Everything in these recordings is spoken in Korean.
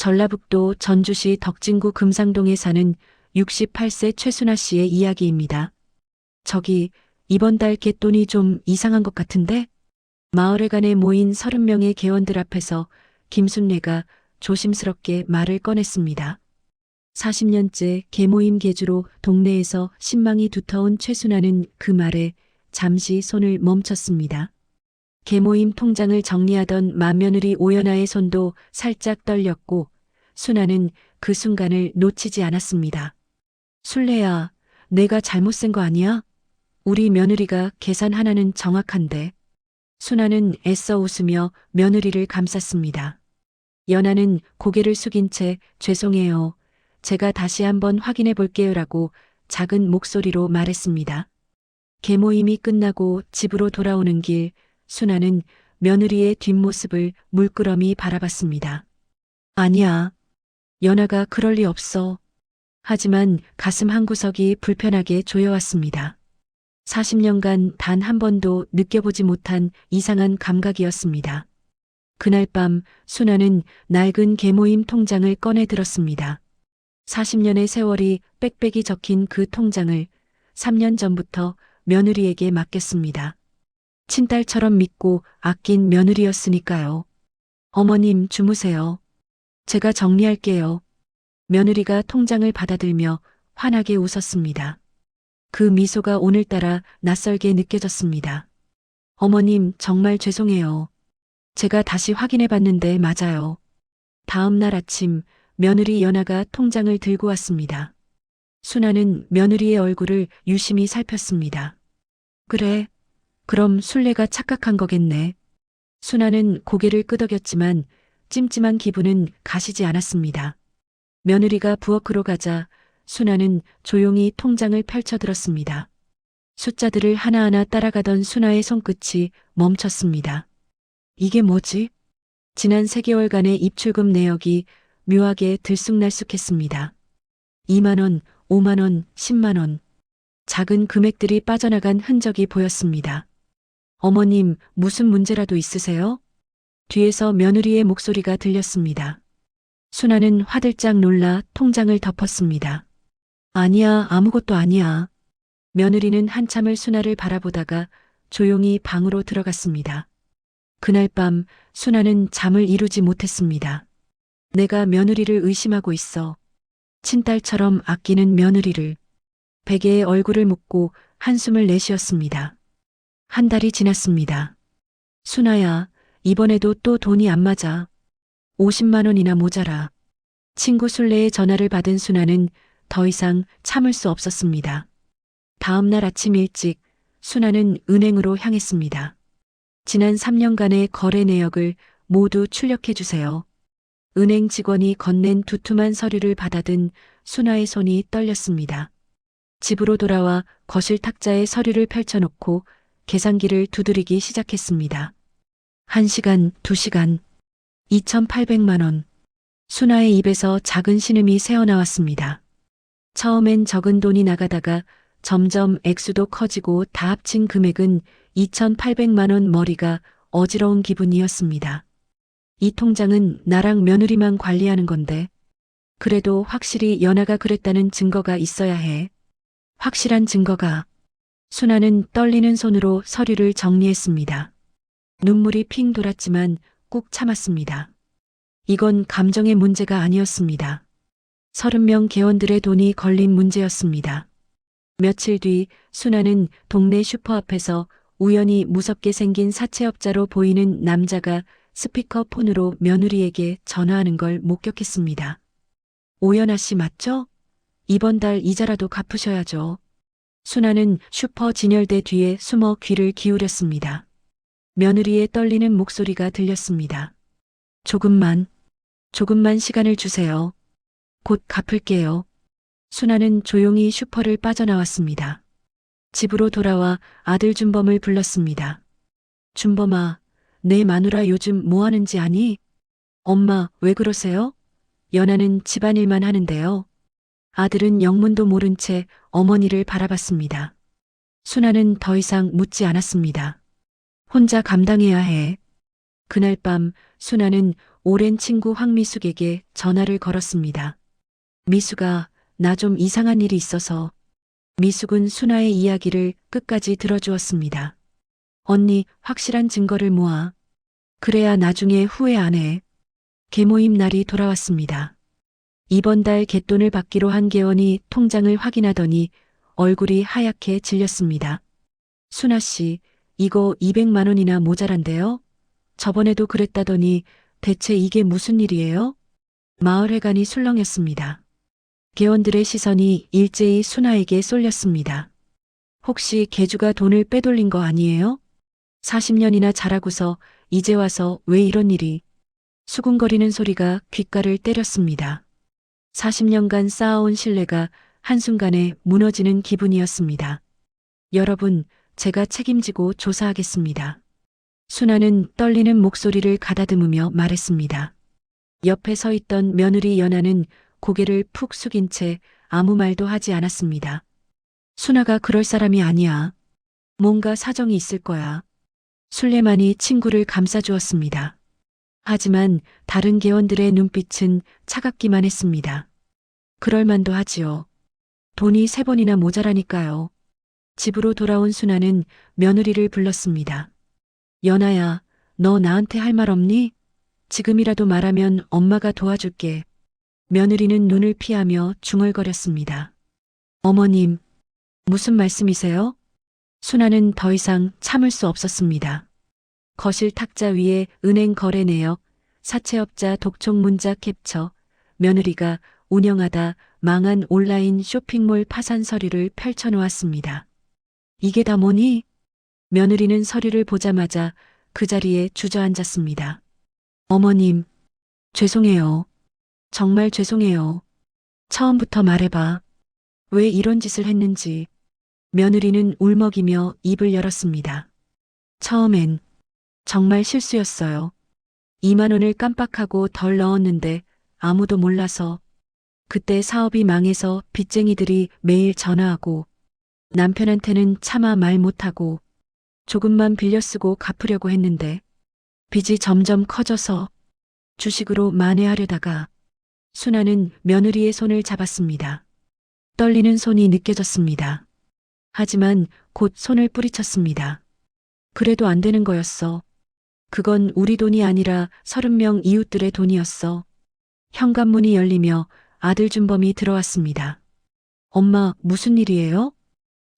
전라북도 전주시 덕진구 금상동에 사는 68세 최순아 씨의 이야기입니다. 저기 이번 달 갯돈이 좀 이상한 것 같은데? 마을회관에 모인 30명의 개원들 앞에서 김순례가 조심스럽게 말을 꺼냈습니다. 40년째 개모임 개주로 동네에서 신망이 두터운 최순아는 그 말에 잠시 손을 멈췄습니다. 개모임 통장을 정리하던 맏며느리 오연아의 손도 살짝 떨렸고 순아는 그 순간을 놓치지 않았습니다. 순례야, 내가 잘못 센거 아니야? 우리 며느리가 계산 하나는 정확한데. 순아는 애써 웃으며 며느리를 감쌌습니다. 연아는 고개를 숙인 채 죄송해요. 제가 다시 한번 확인해 볼게요라고 작은 목소리로 말했습니다. 개모임이 끝나고 집으로 돌아오는 길, 순아는 며느리의 뒷모습을 물끄러미 바라봤습니다. 아니야. 연아가 그럴 리 없어. 하지만 가슴 한구석이 불편하게 조여왔습니다. 40년간 단 한 번도 느껴보지 못한 이상한 감각이었습니다. 그날 밤 순아는 낡은 개모임 통장을 꺼내 들었습니다. 40년의 세월이 빽빽이 적힌 그 통장을 3년 전부터 며느리에게 맡겼습니다. 친딸처럼 믿고 아낀 며느리였으니까요. 어머님 주무세요. 제가 정리할게요. 며느리가 통장을 받아들며 환하게 웃었습니다. 그 미소가 오늘따라 낯설게 느껴졌습니다. 어머님 정말 죄송해요. 제가 다시 확인해 봤는데 맞아요. 다음 날 아침 며느리 연아가 통장을 들고 왔습니다. 순아는 며느리의 얼굴을 유심히 살폈습니다. 그래. 그럼 순례가 착각한 거겠네. 순아는 고개를 끄덕였지만 찜찜한 기분은 가시지 않았습니다. 며느리가 부엌으로 가자 순아는 조용히 통장을 펼쳐들었습니다. 숫자들을 하나하나 따라가던 순아의 손끝이 멈췄습니다. 이게 뭐지? 지난 3개월간의 입출금 내역이 묘하게 들쑥날쑥했습니다. 2만원, 5만원, 10만원. 작은 금액들이 빠져나간 흔적이 보였습니다. 어머님, 무슨 문제라도 있으세요? 뒤에서 며느리의 목소리가 들렸습니다. 순아는 화들짝 놀라 통장을 덮었습니다. 아니야, 아무것도 아니야. 며느리는 한참을 순아를 바라보다가 조용히 방으로 들어갔습니다. 그날 밤 순아는 잠을 이루지 못했습니다. 내가 며느리를 의심하고 있어. 친딸처럼 아끼는 며느리를. 베개에 얼굴을 묻고 한숨을 내쉬었습니다. 한 달이 지났습니다. 순아야, 이번에도 또 돈이 안 맞아. 50만 원이나 모자라. 친구 순례의 전화를 받은 순아는 더 이상 참을 수 없었습니다. 다음 날 아침 일찍 순아는 은행으로 향했습니다. 지난 3년간의 거래 내역을 모두 출력해 주세요. 은행 직원이 건넨 두툼한 서류를 받아든 순아의 손이 떨렸습니다. 집으로 돌아와 거실 탁자에 서류를 펼쳐놓고 계산기를 두드리기 시작했습니다. 1시간, 2시간, 2,800만 원. 순아의 입에서 작은 신음이 새어나왔습니다. 처음엔 적은 돈이 나가다가 점점 액수도 커지고 다 합친 금액은 2,800만 원 머리가 어지러운 기분이었습니다. 이 통장은 나랑 며느리만 관리하는 건데, 그래도 확실히 연아가 그랬다는 증거가 있어야 해. 확실한 증거가. 순아는 떨리는 손으로 서류를 정리했습니다. 눈물이 핑 돌았지만 꾹 참았습니다. 이건 감정의 문제가 아니었습니다. 30명 개원들의 돈이 걸린 문제였습니다. 며칠 뒤 순아는 동네 슈퍼 앞에서 우연히 무섭게 생긴 사채업자로 보이는 남자가 스피커 폰으로 며느리에게 전화하는 걸 목격했습니다. 오연아 씨 맞죠? 이번 달 이자라도 갚으셔야죠. 순아는 슈퍼 진열대 뒤에 숨어 귀를 기울였습니다. 며느리의 떨리는 목소리가 들렸습니다. 조금만, 조금만 시간을 주세요. 곧 갚을게요. 순아는 조용히 슈퍼를 빠져나왔습니다. 집으로 돌아와 아들 준범을 불렀습니다. 준범아, 내 마누라 요즘 뭐 하는지 아니? 엄마, 왜 그러세요? 연아는 집안일만 하는데요. 아들은 영문도 모른 채 어머니를 바라봤습니다. 순아는 더 이상 묻지 않았습니다. 혼자 감당해야 해. 그날 밤 순아는 오랜 친구 황미숙에게 전화를 걸었습니다. 미숙아, 나 좀 이상한 일이 있어서. 미숙은 순아의 이야기를 끝까지 들어주었습니다. 언니, 확실한 증거를 모아. 그래야 나중에 후회 안 해. 개모임 날이 돌아왔습니다. 이번 달 갯돈을 받기로 한 개원이 통장을 확인하더니 얼굴이 하얗게 질렸습니다. 순아 씨, 이거 200만 원이나 모자란데요? 저번에도 그랬다더니 대체 이게 무슨 일이에요? 마을회관이 술렁였습니다. 개원들의 시선이 일제히 순아에게 쏠렸습니다. 혹시 개주가 돈을 빼돌린 거 아니에요? 40년이나 자라고서 이제 와서 왜 이런 일이? 수군거리는 소리가 귓가를 때렸습니다. 40년간 쌓아온 신뢰가 한순간에 무너지는 기분이었습니다. 여러분, 제가 책임지고 조사하겠습니다. 순아는 떨리는 목소리를 가다듬으며 말했습니다. 옆에 서 있던 며느리 연아는 고개를 푹 숙인 채 아무 말도 하지 않았습니다. 순아가 그럴 사람이 아니야. 뭔가 사정이 있을 거야. 술래만이 친구를 감싸주었습니다. 하지만 다른 개원들의 눈빛은 차갑기만 했습니다. 그럴 만도 하지요. 돈이 세 번이나 모자라니까요. 집으로 돌아온 순아는 며느리를 불렀습니다. 연아야, 너 나한테 할 말 없니? 지금이라도 말하면 엄마가 도와줄게. 며느리는 눈을 피하며 중얼거렸습니다. 어머님, 무슨 말씀이세요? 순아는 더 이상 참을 수 없었습니다. 거실 탁자 위에 은행 거래 내역, 사채업자 독촉 문자 캡처, 며느리가 운영하다 망한 온라인 쇼핑몰 파산 서류를 펼쳐놓았습니다. 이게 다 뭐니? 며느리는 서류를 보자마자 그 자리에 주저앉았습니다. 어머님, 죄송해요. 정말 죄송해요. 처음부터 말해봐. 왜 이런 짓을 했는지. 며느리는 울먹이며 입을 열었습니다. 처음엔 정말 실수였어요. 2만 원을 깜빡하고 덜 넣었는데 아무도 몰라서 그때 사업이 망해서 빚쟁이들이 매일 전화하고 남편한테는 차마 말 못하고 조금만 빌려 쓰고 갚으려고 했는데 빚이 점점 커져서 주식으로 만회하려다가 순아는 며느리의 손을 잡았습니다. 떨리는 손이 느껴졌습니다. 하지만 곧 손을 뿌리쳤습니다. 그래도 안 되는 거였어. 그건 우리 돈이 아니라 서른 명 이웃들의 돈이었어. 현관문이 열리며 아들 준범이 들어왔습니다. 엄마, 무슨 일이에요?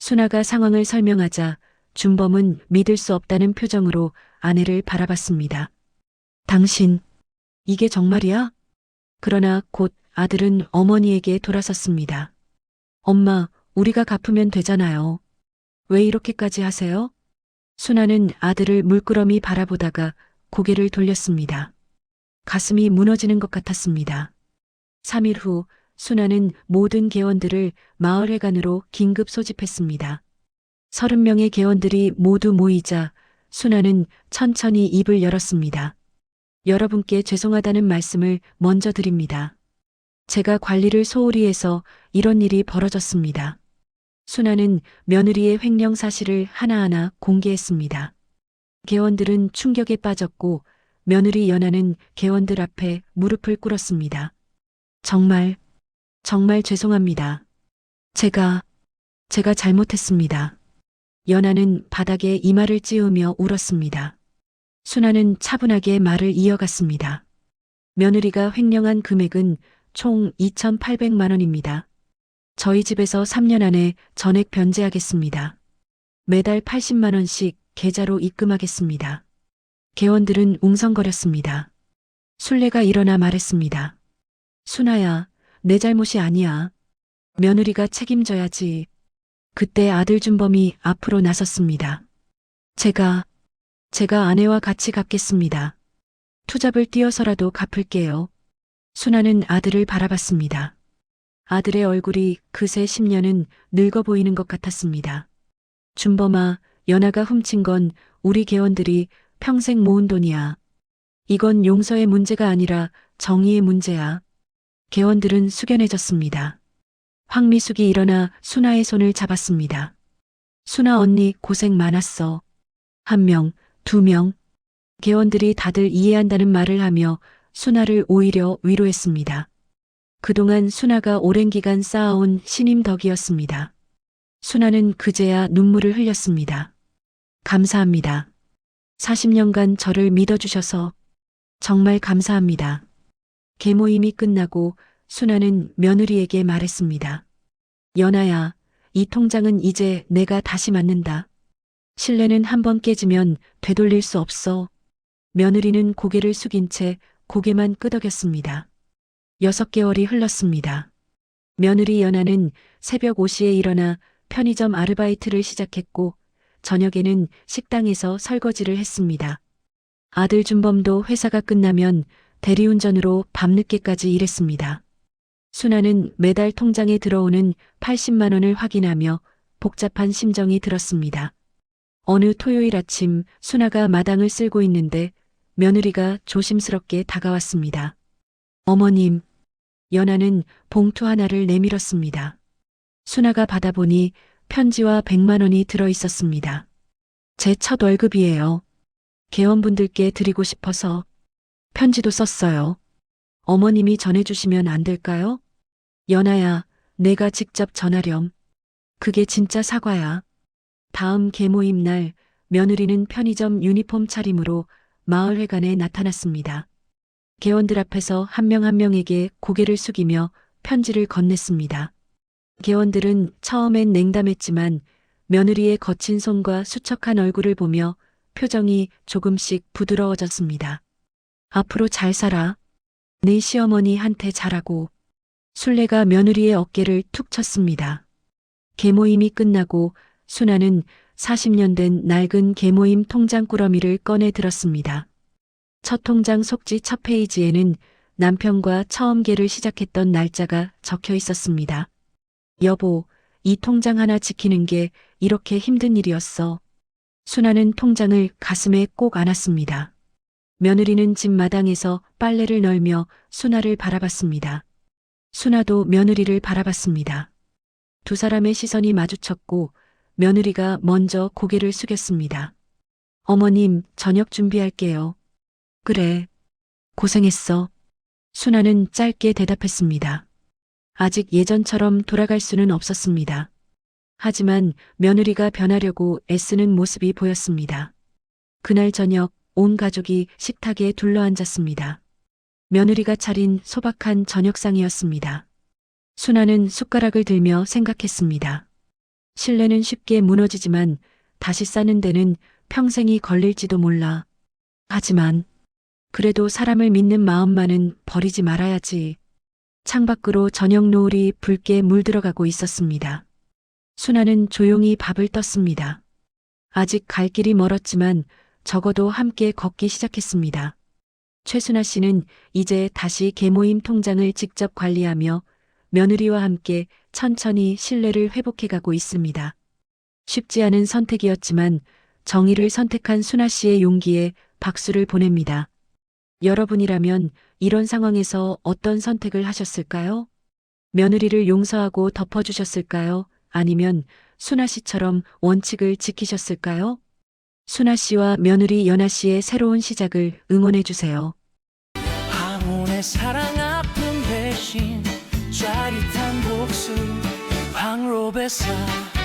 순아가 상황을 설명하자 준범은 믿을 수 없다는 표정으로 아내를 바라봤습니다. 당신, 이게 정말이야? 그러나 곧 아들은 어머니에게 돌아섰습니다. 엄마, 우리가 갚으면 되잖아요. 왜 이렇게까지 하세요? 순아는 아들을 물끄러미 바라보다가 고개를 돌렸습니다. 가슴이 무너지는 것 같았습니다. 3일 후 순아는 모든 개원들을 마을회관으로 긴급 소집했습니다. 30명의 개원들이 모두 모이자 순아는 천천히 입을 열었습니다. 여러분께 죄송하다는 말씀을 먼저 드립니다. 제가 관리를 소홀히 해서 이런 일이 벌어졌습니다. 순아는 며느리의 횡령 사실을 하나하나 공개했습니다. 개원들은 충격에 빠졌고 며느리 연하는 개원들 앞에 무릎을 꿇었습니다. 정말, 정말 죄송합니다. 제가, 제가 잘못했습니다. 연하는 바닥에 이마를 찌우며 울었습니다. 순아는 차분하게 말을 이어갔습니다. 며느리가 횡령한 금액은 총 2,800만 원입니다. 저희 집에서 3년 안에 전액 변제하겠습니다. 매달 80만 원씩 계좌로 입금하겠습니다. 개원들은 웅성거렸습니다. 순례가 일어나 말했습니다. 순아야, 내 잘못이 아니야. 며느리가 책임져야지. 그때 아들 준범이 앞으로 나섰습니다. 제가, 제가 아내와 같이 갚겠습니다. 투잡을 뛰어서라도 갚을게요. 순아는 아들을 바라봤습니다. 아들의 얼굴이 그새 10년은 늙어 보이는 것 같았습니다. 준범아, 연아가 훔친 건 우리 개원들이 평생 모은 돈이야. 이건 용서의 문제가 아니라 정의의 문제야. 개원들은 숙연해졌습니다. 황미숙이 일어나 순아의 손을 잡았습니다. 순아 언니 고생 많았어. 한 명, 두 명. 개원들이 다들 이해한다는 말을 하며 순아를 오히려 위로했습니다. 그동안 순아가 오랜 기간 쌓아온 신임 덕이었습니다. 순아는 그제야 눈물을 흘렸습니다. 감사합니다. 40년간 저를 믿어주셔서 정말 감사합니다. 계모임이 끝나고 순아는 며느리에게 말했습니다. 연아야, 이 통장은 이제 내가 다시 맞는다. 신뢰는 한 번 깨지면 되돌릴 수 없어. 며느리는 고개를 숙인 채 고개만 끄덕였습니다. 여섯 개월이 흘렀습니다. 며느리 연아는 새벽 5시에 일어나 편의점 아르바이트를 시작했고 저녁에는 식당에서 설거지를 했습니다. 아들 준범도 회사가 끝나면 대리운전으로 밤늦게까지 일했습니다. 순아는 매달 통장에 들어오는 80만 원을 확인하며 복잡한 심정이 들었습니다. 어느 토요일 아침 순아가 마당을 쓸고 있는데 며느리가 조심스럽게 다가왔습니다. 어머님, 연아는 봉투 하나를 내밀었습니다. 순아가 받아보니 편지와 100만 원이 들어 있었습니다. 제 첫 월급이에요. 개원분들께 드리고 싶어서 편지도 썼어요. 어머님이 전해주시면 안 될까요? 연아야, 내가 직접 전하렴. 그게 진짜 사과야. 다음 계모임 날 며느리는 편의점 유니폼 차림으로 마을회관에 나타났습니다. 개원들 앞에서 한 명 한 명에게 고개를 숙이며 편지를 건넸습니다. 개원들은 처음엔 냉담했지만 며느리의 거친 손과 수척한 얼굴을 보며 표정이 조금씩 부드러워졌습니다. 앞으로 잘 살아. 내 시어머니한테 잘하고. 순례가 며느리의 어깨를 툭 쳤습니다. 계모임이 끝나고 순아는 40년 된 낡은 계모임 통장 꾸러미를 꺼내 들었습니다. 첫 통장 속지 첫 페이지에는 남편과 처음 계를 시작했던 날짜가 적혀 있었습니다. 여보, 이 통장 하나 지키는 게 이렇게 힘든 일이었어. 순아는 통장을 가슴에 꼭 안았습니다. 며느리는 집 마당에서 빨래를 널며 순아를 바라봤습니다. 순아도 며느리를 바라봤습니다. 두 사람의 시선이 마주쳤고 며느리가 먼저 고개를 숙였습니다. 어머님, 저녁 준비할게요. 그래. 고생했어. 순아는 짧게 대답했습니다. 아직 예전처럼 돌아갈 수는 없었습니다. 하지만 며느리가 변하려고 애쓰는 모습이 보였습니다. 그날 저녁 온 가족이 식탁에 둘러앉았습니다. 며느리가 차린 소박한 저녁상이었습니다. 순아는 숟가락을 들며 생각했습니다. 신뢰는 쉽게 무너지지만 다시 쌓는 데는 평생이 걸릴지도 몰라. 하지만 그래도 사람을 믿는 마음만은 버리지 말아야지. 창밖으로 저녁 노을이 붉게 물들어가고 있었습니다. 순아는 조용히 밥을 떴습니다. 아직 갈 길이 멀었지만 적어도 함께 걷기 시작했습니다. 최순아 씨는 이제 다시 계모임 통장을 직접 관리하며 며느리와 함께 천천히 신뢰를 회복해가고 있습니다. 쉽지 않은 선택이었지만 정의를 선택한 순아 씨의 용기에 박수를 보냅니다. 여러분이라면 이런 상황에서 어떤 선택을 하셨을까요? 며느리를 용서하고 덮어주셨을까요? 아니면 순아 씨처럼 원칙을 지키셨을까요? 순아 씨와 며느리 연아 씨의 새로운 시작을 응원해 주세요. 황혼의 사랑 아픔 대신 짜릿한 복수 황로베사